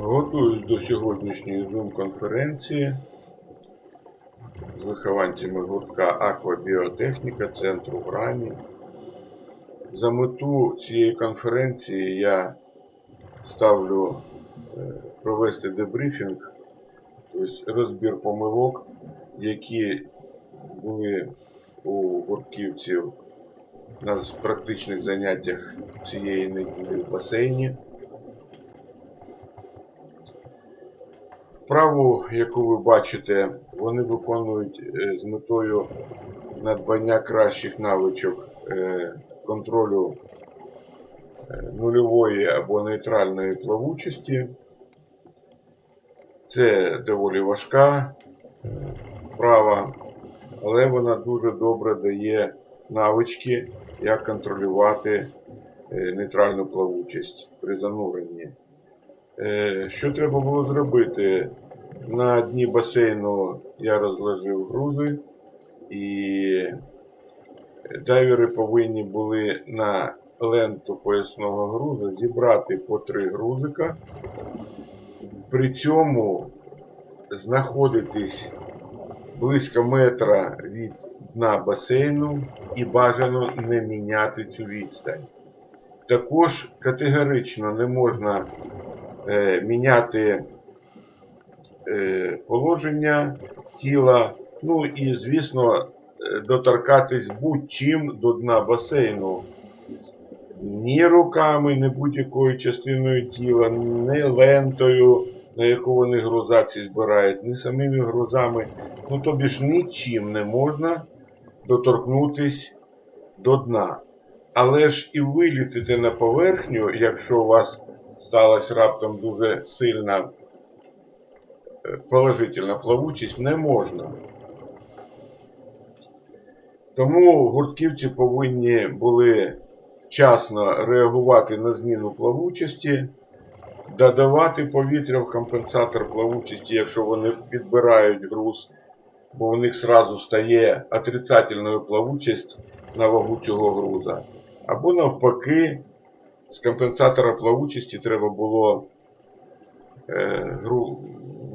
Готуюсь до сьогоднішньої Zoom-конференції з вихованцями гуртка Аквабіотехніка центру Грані. За мету цієї конференції я ставлю е, провести дебрифінг, тобто розбір помилок, які були у гуртківців на практичних заняттях цієї неділі в басейні. Вправу, яку ви бачите, вони виконують е, з метою надбання кращих навичок е, контролю е, нульової або нейтральної плавучості. Це доволі важка вправа, але вона дуже добре дає навички, як контролювати нейтральну плавучість при зануренні. Е, Що треба було зробити? На дні басейну я розложив грузи, і дайвери повинні були на ленту поясного груза зібрати по три грузика. При цьому знаходитись близько метра від дна басейну і бажано не міняти цю відстань. Також категорично не можна міняти е, положення тіла, ну і, звісно, е, доторкатись будь-чим до дна басейну. Ні руками, ні будь-якою частиною тіла, ні лентою, на яку вони грузаці збирають, ні самими грузами. Ну тобі ж нічим не можна доторкнутись до дна. Але ж і вилітити на поверхню, якщо у вас сталася раптом дуже сильна е, положительна плавучість, не можна. Тому гуртківці повинні були вчасно реагувати на зміну плавучості, додавати повітря в компенсатор плавучості, якщо вони підбирають груз, бо в них сразу стає отрицательною плавучість на вагу цього груза. Або навпаки, з компенсатора плавучості треба було е,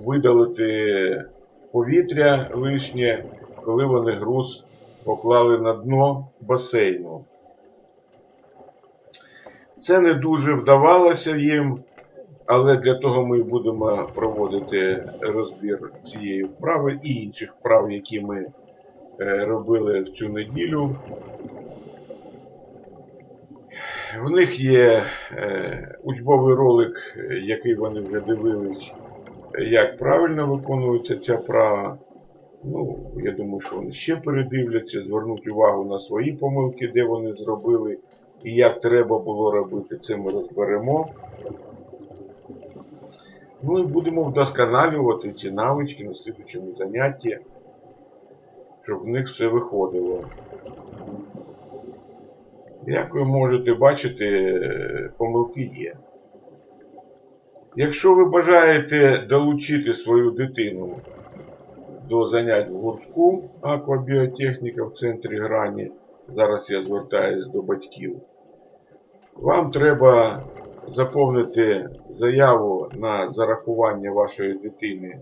видалити повітря лишнє, коли вони груз поклали на дно басейну. Це не дуже вдавалося їм, але для того ми будемо проводити розбір цієї вправи і інших вправ, які ми е, робили в цю неділю. В них є е, учбовий ролик, е, який вони вже дивились, як правильно виконується ця вправа. Ну, я думаю, що вони ще передивляться, звернуть увагу на свої помилки, де вони зробили, і як треба було робити, це ми розберемо. Ну і будемо вдосконалювати ці навички на слідчому занятті, щоб в них все виходило. Як ви можете бачити, помилки є. Якщо ви бажаєте долучити свою дитину до занять в гуртку аквабіотехніка в центрі грані, зараз я звертаюся до батьків, вам треба заповнити заяву на зарахування вашої дитини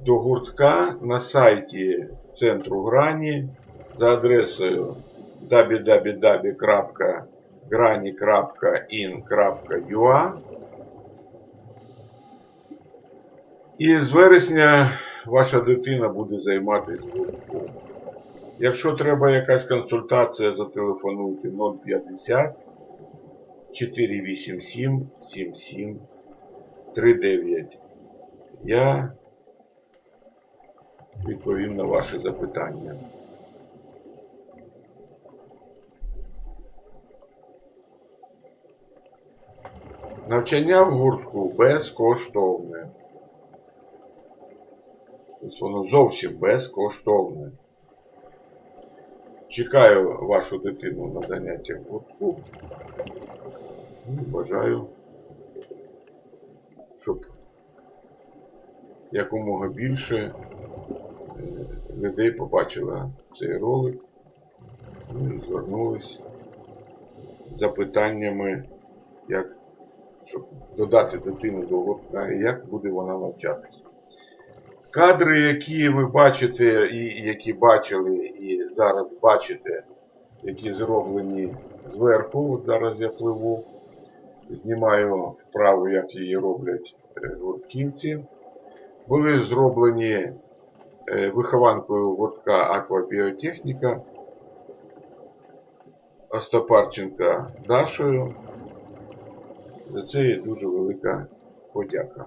до гуртка на сайті центру грані за адресою www.grani.in.ua І з вересня ваша дитина буде займатися гуртком. Якщо треба якась консультація, зателефонуйте 050 487 7739. Я відповім на ваші запитання. Навчання в гуртку безкоштовне. Тобто воно зовсім безкоштовне. Чекаю вашу дитину на заняття в гуртку. І бажаю, щоб якомога більше е, людей побачила цей ролик ну, і звернулись з запитаннями, як щоб додати дитину до гуртка, і як буде вона навчатися. Кадри, які ви бачите, і які бачили, і зараз бачите, які зроблені зверху, от зараз я пливу, знімаю вправу, як її роблять е, гуртківці, були зроблені е, вихованкою гуртка Аквабіотехніка Остапарченка Дашою. За це є дуже велика подяка.